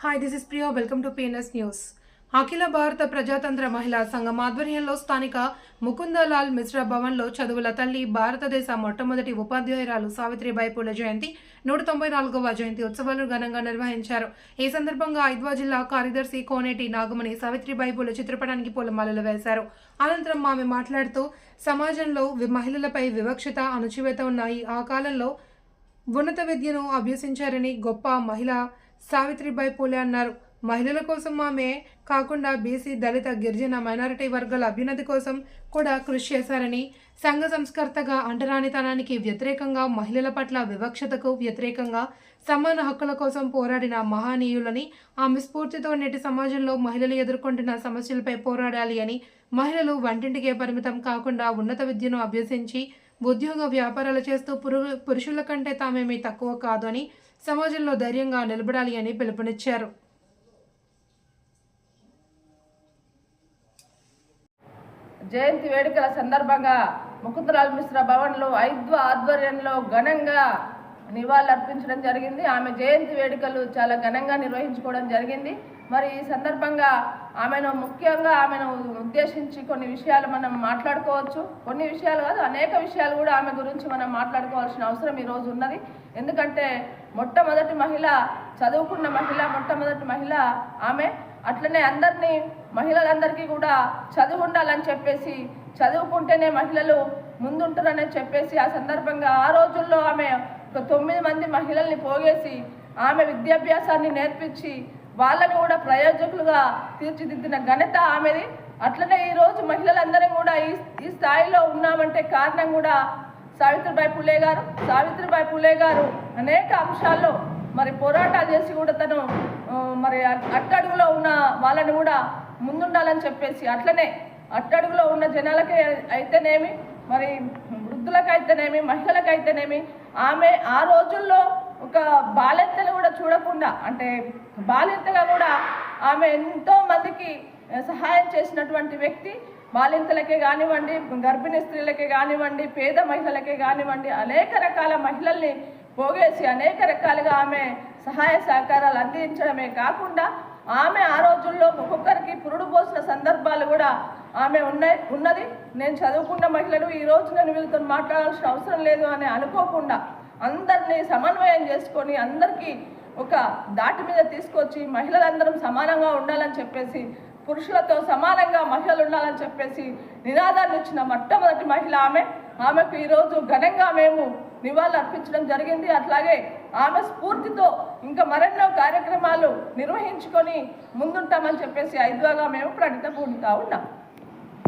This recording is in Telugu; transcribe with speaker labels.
Speaker 1: Hi this is Priya welcome to PNS news Akhila Bharata Prajatantra Mahila సంఘం ఆధ్వర్యంలో స్థానిక ముకుందలాల్ మిశ్రా భవన్లో చదువుల తల్లి భారతదేశ మొట్టమొదటి ఉపాధ్యాయురాలు సావిత్రిబాయి పూల జయంతి నూట తొంభై నాలుగవ జయంతి ఉత్సవాలు ఘనంగా నిర్వహించారు. ఈ సందర్భంగా ఐద్వా జిల్లా కార్యదర్శి కోనేటి నాగమణి సావిత్రిబాయి పూల చిత్రపటానికి పూలమాలలు వేశారు. అనంతరం ఆమె మాట్లాడుతూ సమాజంలో మహిళలపై వివక్షత అణచివేత ఉన్నాయి ఆ కాలంలో ఉన్నత విద్యను అభ్యసించారని గొప్ప మహిళ సావిత్రిబాయి పూలే అన్నారు. మహిళల కోసం ఆమె కాకుండా బీసీ దళిత గిరిజన మైనారిటీ వర్గాల అభ్యున్నతి కోసం కూడా కృషి చేశారని సంఘ సంస్కర్తగా అంటరానితనానికి వ్యతిరేకంగా మహిళల పట్ల వివక్షతకు వ్యతిరేకంగా సమాన హక్కుల కోసం పోరాడిన మహానీయులని ఆమె స్ఫూర్తితో నేటి సమాజంలో మహిళలు ఎదుర్కొంటున్న సమస్యలపై పోరాడాలి అని మహిళలు వంటింటికే పరిమితం కాకుండా ఉన్నత విద్యను అభ్యసించి ఉద్యోగ వ్యాపారాలు చేస్తూ పురు పురుషుల కంటే తామేమీ తక్కువ కాదు అని సమాజంలో ధైర్యంగా నిలబడాలి అని పిలుపునిచ్చారు.
Speaker 2: జయంతి వేడుకల సందర్భంగా ముకుందరాల్ మిశ్రా భవన్లో ఐద్వ ఆధ్వర్యంలో ఘనంగా నివాళులర్పించడం జరిగింది. ఆమె జయంతి వేడుకలు చాలా ఘనంగా నిర్వహించుకోవడం జరిగింది. మరి ఈ సందర్భంగా ఆమెను ముఖ్యంగా ఆమెను ఉద్దేశించి కొన్ని విషయాలు మనం మాట్లాడుకోవచ్చు. కొన్ని విషయాలు కాదు అనేక విషయాలు కూడా ఆమె గురించి మనం మాట్లాడుకోవాల్సిన అవసరం ఈరోజు ఉన్నది. ఎందుకంటే మొట్టమొదటి మహిళ చదువుకున్న మహిళ మొట్టమొదటి మహిళ ఆమె. అట్లనే అందరినీ మహిళలందరికీ కూడా చదువు ఉండాలని చెప్పేసి చదువుకుంటేనే మహిళలు ముందుంటారని చెప్పేసి ఆ సందర్భంగా ఆ రోజుల్లో ఆమె ఒక తొమ్మిది మంది మహిళల్ని పోగేసి ఆమె విద్యాభ్యాసాన్ని నేర్పించి వాళ్ళని కూడా ప్రయోజకులుగా తీర్చిదిద్దిన ఘనత ఆమెది. అట్లనే ఈరోజు మహిళలందరం కూడా ఈ ఈ స్థాయిలో ఉన్నామంటే కారణం కూడా సావిత్రిబాయి పులే గారు. సావిత్రిబాయి పులే గారు అనేక అంశాల్లో మరి పోరాటాలు చేసి కూడా తను మరి అట్టడుగులో ఉన్న వాళ్ళని కూడా ముందుండాలని చెప్పేసి అట్లనే అట్టడుగులో ఉన్న జనాలకే అయితేనేమి మరి వృద్ధులకైతేనేమి మహిళలకైతేనేమి ఆమె ఆ రోజుల్లో ఒక బాలెత్తలు కూడా చూడకుండా అంటే బాలెత్తగా కూడా ఆమె ఎంతో మందికి సహాయం చేసినటువంటి వ్యక్తి బాలింతలకే కానివ్వండి గర్భిణీ స్త్రీలకే కానివ్వండి పేద మహిళలకే కానివ్వండి అనేక రకాల మహిళల్ని పోగేసి అనేక రకాలుగా ఆమె సహాయ సహకారాలు అందించడమే కాకుండా ఆమె ఆ రోజుల్లో ఒక్కొక్కరికి పురుడు పోసిన సందర్భాలు కూడా ఆమె ఉన్నాయి ఉన్నది. నేను చదువుకున్న మహిళలు ఈ రోజు నేను వీళ్ళతో మాట్లాడాల్సిన అవసరం లేదు అని అనుకోకుండా అందరినీ సమన్వయం చేసుకొని అందరికీ ఒక దాటి మీద తీసుకొచ్చి మహిళలందరం సమానంగా ఉండాలని చెప్పేసి పురుషులతో సమానంగా మహిళలు ఉండాలని చెప్పేసి నినాదాన్ని ఇచ్చిన మొట్టమొదటి మహిళ ఆమె. ఆమెకు ఈరోజు ఘనంగా మేము నివాళులు అర్పించడం జరిగింది. అట్లాగే ఆమె స్ఫూర్తితో ఇంకా మరెన్నో కార్యక్రమాలు నిర్వహించుకొని ముందుంటామని చెప్పేసి ఐదుగా మేము ప్రకటిత ఉంటా ఉన్నాం.